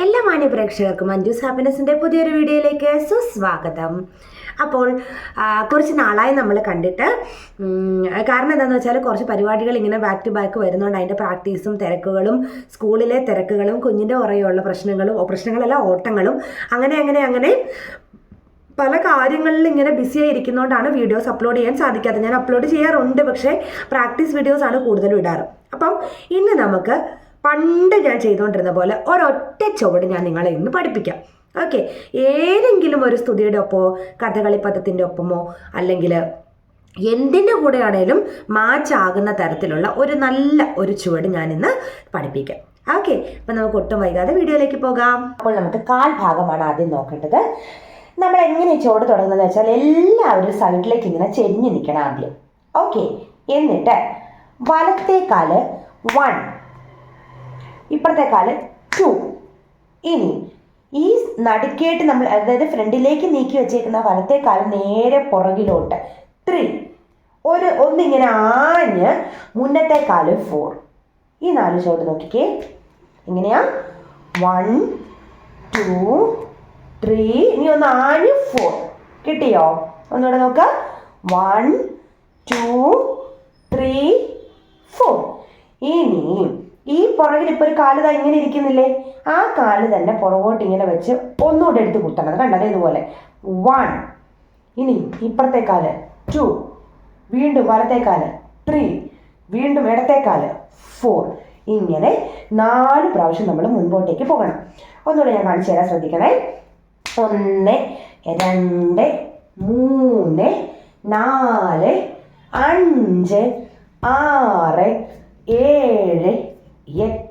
എല്ലാ മാന്യ പ്രേക്ഷകർക്കും മഞ്ജൂസ് ഹാപ്പിനെസിന്റെ പുതിയൊരു വീഡിയോയിലേക്ക് സുസ്വാഗതം. അപ്പോൾ കുറച്ച് നാളായി നമ്മൾ കണ്ടിട്ട് കാരണം എന്താണെന്ന് വെച്ചാൽ കുറച്ച് പരിപാടികൾ ഇങ്ങനെ ബാക്ക് ടു ബാക്ക് വരുന്നതുകൊണ്ട് അതിന്റെ പ്രാക്ടീസും തിരക്കുകളും സ്കൂളിലെ തിരക്കുകളും കുഞ്ഞിന്റെ പുറകെയുള്ള പ്രശ്നങ്ങളും പ്രശ്നങ്ങളല്ല ഓട്ടങ്ങളും അങ്ങനെ അങ്ങനെ അങ്ങനെ പല കാര്യങ്ങളിൽ ഇങ്ങനെ ബിസി ആയിരിക്കുന്നതുകൊണ്ടാണ് വീഡിയോസ് അപ്ലോഡ് ചെയ്യാൻ സാധിക്കാത്തത്. ഞാൻ അപ്ലോഡ് ചെയ്യാറുണ്ട് പക്ഷേ പ്രാക്ടീസ് വീഡിയോസാണ് കൂടുതലും ഇടാറ്. അപ്പം ഇന്ന് നമുക്ക് പണ്ട് ഞാൻ ചെയ്തുകൊണ്ടിരുന്ന പോലെ ഒരൊറ്റ ചുവട് ഞാൻ നിങ്ങളെ ഇന്ന് പഠിപ്പിക്കാം. ഓക്കെ ഏതെങ്കിലും ഒരു സ്തുതിയുടെ ഒപ്പമോ കഥകളി പദത്തിന്റെ ഒപ്പമോ അല്ലെങ്കിൽ എന്തിന്റെ കൂടെ ആണേലും മാച്ച് ആകുന്ന തരത്തിലുള്ള ഒരു നല്ല ഒരു ചുവട് ഞാൻ ഇന്ന് പഠിപ്പിക്കാം. ഓക്കെ അപ്പം നമുക്ക് ഒട്ടും വൈകാതെ വീഡിയോയിലേക്ക് പോകാം. അപ്പോൾ നമുക്ക് കാൽ ഭാഗമാണ് ആദ്യം നോക്കേണ്ടത്. നമ്മൾ എങ്ങനെ ചുവട് തുടങ്ങുന്നത് വെച്ചാൽ എല്ലാവരും സൈഡിലേക്ക് ഇങ്ങനെ ചെരിഞ്ഞ് നിൽക്കണം ആദ്യം. ഓക്കെ എന്നിട്ട് വലത്തെ കാൽ വൺ ഇപ്പുറത്തെ കാൽ ടു ഇനി ഈ നടുക്കേട്ട് നമ്മൾ അതായത് ഫ്രണ്ടിലേക്ക് നീക്കി വെച്ചേക്കുന്ന വലത്തെ കാൽ നേരെ പുറകിലോട്ട്. ത്രീ ഒരു ഒന്നിങ്ങനെ ആഞ്ഞ് മുന്നത്തെ കാൽ ഫോർ ഈ നാല് ഷോട്ട് നോക്കിക്കേ. എങ്ങനെയാ? വൺ ടു ത്രീ ഇനി ഒന്ന് ആഞ്ഞ് ഫോർ കിട്ടിയോ? ഒന്നുകൂടെ നോക്കുക വൺ ടു പുറകിൽ ഇപ്പോൾ ഒരു കാൽ ഇങ്ങനെ ഇരിക്കുന്നില്ലേ? ആ കാൽ തന്നെ പുറകോട്ട് ഇങ്ങനെ വെച്ച് ഒന്നുകൂടെ എടുത്ത് കുത്തണം. കണ്ടത് ഇതുപോലെ വൺ ഇനി ഇപ്പുറത്തെ കാൽ. ടു വീണ്ടും വലത്തെ കാൽ. ത്രീ വീണ്ടും ഇടത്തെ കാൽ. ഫോർ ഇങ്ങനെ നാല് പ്രാവശ്യം നമ്മൾ മുൻപോട്ടേക്ക് പോകണം. ഒന്നുകൂടെ ഞാൻ കാണിച്ചു തരാൻ ശ്രദ്ധിക്കണേ. ഒന്ന് രണ്ട് മൂന്ന് നാല് അഞ്ച് ആറ് ഏഴ് എട്ട്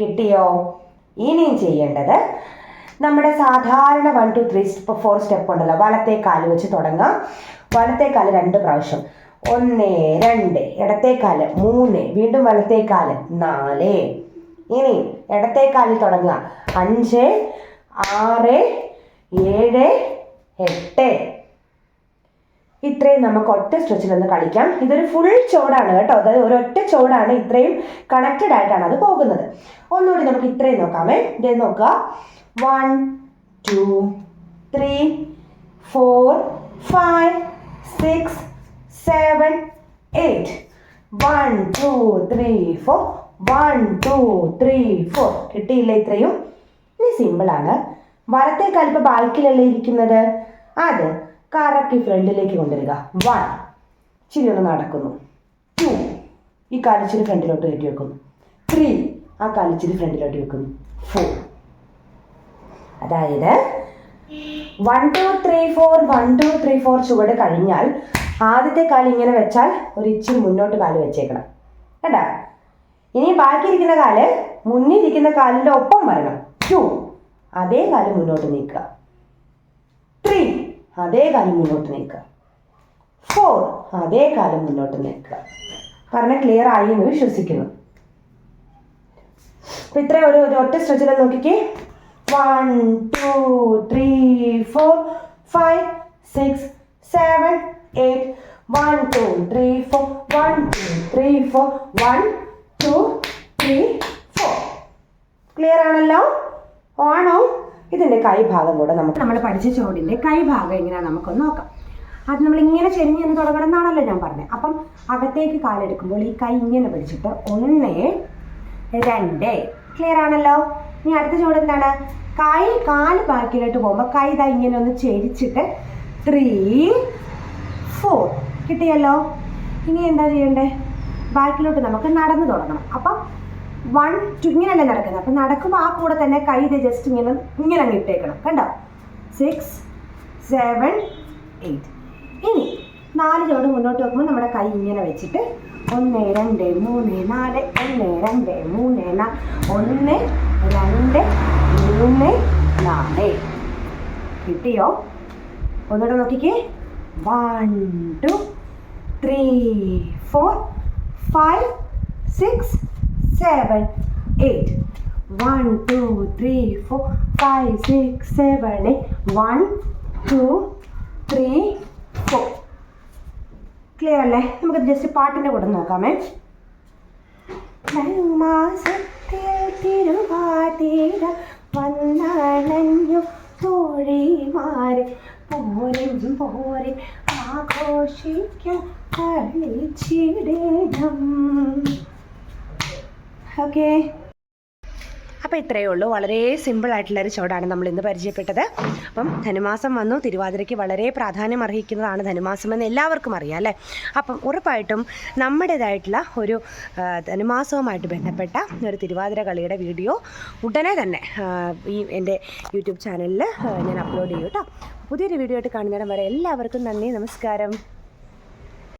കിട്ടിയോ? ഇനിയും ചെയ്യേണ്ടത് നമ്മുടെ സാധാരണ one two three four step ഉണ്ടല്ലോ. വലത്തെ കാൽ വെച്ച് തുടങ്ങാം. വലത്തെ കാൽ രണ്ട് പ്രാവശ്യം. ഒന്ന് രണ്ട്. ഇടത്തെ കാൽ മൂന്ന്. വീണ്ടും വലത്തെ കാൽ നാല്. ഇനി ഇടത്തെ കാലിൽ തുടങ്ങുക. അഞ്ച് ആറ് ഏഴ് എട്ട്. ഇത്രയും നമുക്ക് ഒറ്റ സ്ട്രെച്ചിൽ ഒന്ന് കളിക്കാം. ഇതൊരു ഫുൾ ചോടാണ് കേട്ടോ. അതായത് ഒരൊറ്റ ചോടാണ് ഇത്രയും കണക്റ്റഡ് ആയിട്ടാണ് അത് പോകുന്നത്. ഒന്നുകൂടി നമുക്ക് ഇത്രയും നോക്കാമേ. ഇത് നോക്കുക. One two three four five six seven eight one two three four one two three four കിട്ടിയില്ല ഇത്രയും? ഇനി സിമ്പിളാണ് വലത്തെ കാലിപ്പോൾ ബാക്കിലല്ലേ ഇരിക്കുന്നത്? അത്. കറക്കി ഫ്രണ്ടിലേക്ക് കൊണ്ടുവരിക. വൺ ചിരി ഒന്ന് നടക്കുന്നു. ടു ഈ കാലിച്ചിരി ഫ്രണ്ടിലോട്ട് കയറ്റി വെക്കുന്നു ത്രീ ആ കാലിച്ചിരി ഫ്രണ്ടിലോട്ട് വെക്കുന്നു ഫോർ അതായത് one two three four one two three four ചുവട് കഴിഞ്ഞാൽ ആദ്യത്തെ കാലി ഇങ്ങനെ വെച്ചാൽ ഒരു ഇച്ചിരി മുന്നോട്ട് കാൽ വെച്ചേക്കണം. കേട്ടാ ഇനി ബാക്കിയിരിക്കുന്ന കാൽ മുന്നിൽ ഇരിക്കുന്ന കാലിന്റെ ഒപ്പം വരണം. ടു അതേ കാൽ മുന്നോട്ട് നീക്കുക. അതേ കാലം മുന്നോട്ട് നീക്കുക. ഫോർ അതേ കാലം മുന്നോട്ട് നീക്കുക. പറഞ്ഞ ക്ലിയർ ആയി എന്ന് വിശ്വസിക്കുന്നു. അപ്പൊ ഇത്ര ഒരു ഒറ്റ സ്ട്രെച്ചിൽ നോക്കിക്കേ. One two three four five six seven eight one two three four one two three four one two three four clear ആണല്ലോ? ആണോ ഇതിന്റെ കൈഭാഗം കൂടെ നമുക്ക് നമ്മൾ പഠിച്ച ചോടിന്റെ കൈഭാഗം എങ്ങനെയാണ് നമുക്കൊന്ന് നോക്കാം. അത് നമ്മൾ ഇങ്ങനെ ചെരിഞ്ഞ് എന്ന് തുടങ്ങണം എന്നാണല്ലോ ഞാൻ പറഞ്ഞത്. അപ്പം അകത്തേക്ക് കാലെടുക്കുമ്പോൾ ഈ കൈ ഇങ്ങനെ പിടിച്ചിട്ട് ഒന്ന് രണ്ട്. ക്ലിയർ ആണല്ലോ? ഇനി അടുത്ത ചുവട് എന്താണ്? കൈ കാൽ ബാക്കിലോട്ട് പോകുമ്പോൾ കൈ ഇതാ ഇങ്ങനെ ഒന്ന് ചെരിച്ചിട്ട് ത്രീ ഫോർ കിട്ടിയല്ലോ? ഇനി എന്താ ചെയ്യണ്ടേ? ബാക്കിലോട്ട് നമുക്ക് നടന്നു തുടങ്ങണം. അപ്പം വൺ ടു ഇങ്ങനെയല്ല നടക്കുന്നത്. അപ്പം നടക്കുമ്പോൾ ആ കൂടെ തന്നെ കൈ ഇത് ജസ്റ്റ് ഇങ്ങനെ ഇങ്ങനെ അങ്ങ് ഇട്ടേക്കണം. കണ്ടോ? സിക്സ് സെവൻ എയ്റ്റ് ഇനി നാല് ചുവട് മുന്നോട്ട് വെക്കുമ്പോൾ നമ്മുടെ കൈ ഇങ്ങനെ വെച്ചിട്ട് ഒന്ന് രണ്ട് മൂന്ന് നാല് ഒന്ന് രണ്ട് മൂന്ന് നാല് ഒന്ന് രണ്ട് മൂന്ന് നാല്. കിട്ടിയോ? ഒന്നുകൂടെ നോക്കിക്കേ. One two three four five six seven eight one two three four five six seven eight one two three four clear അല്ലേ? നമുക്ക് ജസ്റ്റ് പാട്ടിന്റെ കൂടെ നോക്കാമേ. മാസത്തിൽ തിരുവാതിര വന്നണഞ്ഞു തോഴിമാരെ പോരും പോരെ ആഘോഷിക്കാൻ കളിച്ചിടണം ഓക്കേ. അപ്പോൾ ഇത്രയേ ഉള്ളൂ. വളരെ സിമ്പിൾ ആയിട്ടുള്ളൊരു ചുവടാണ് നമ്മൾ ഇന്ന് പരിചയപ്പെട്ടത്. അപ്പം ധനുമാസം വന്നു. തിരുവാതിരയ്ക്ക് വളരെ പ്രാധാന്യം അർഹിക്കുന്നതാണ് ധനുമാസം എന്ന് എല്ലാവർക്കും അറിയാം അല്ലേ? അപ്പം ഉറപ്പായിട്ടും നമ്മുടേതായിട്ടുള്ള ഒരു ധനുമാസവുമായിട്ട് ബന്ധപ്പെട്ട ഒരു തിരുവാതിര കളിയുടെ വീഡിയോ ഉടനെ തന്നെ ഈ എന്റെ യൂട്യൂബ് ചാനലിൽ ഞാൻ അപ്ലോഡ് ചെയ്യും കേട്ടോ. പുതിയൊരു വീഡിയോ ആയിട്ട് കാണുന്നിടം വരെ എല്ലാവർക്കും നന്ദി നമസ്കാരം.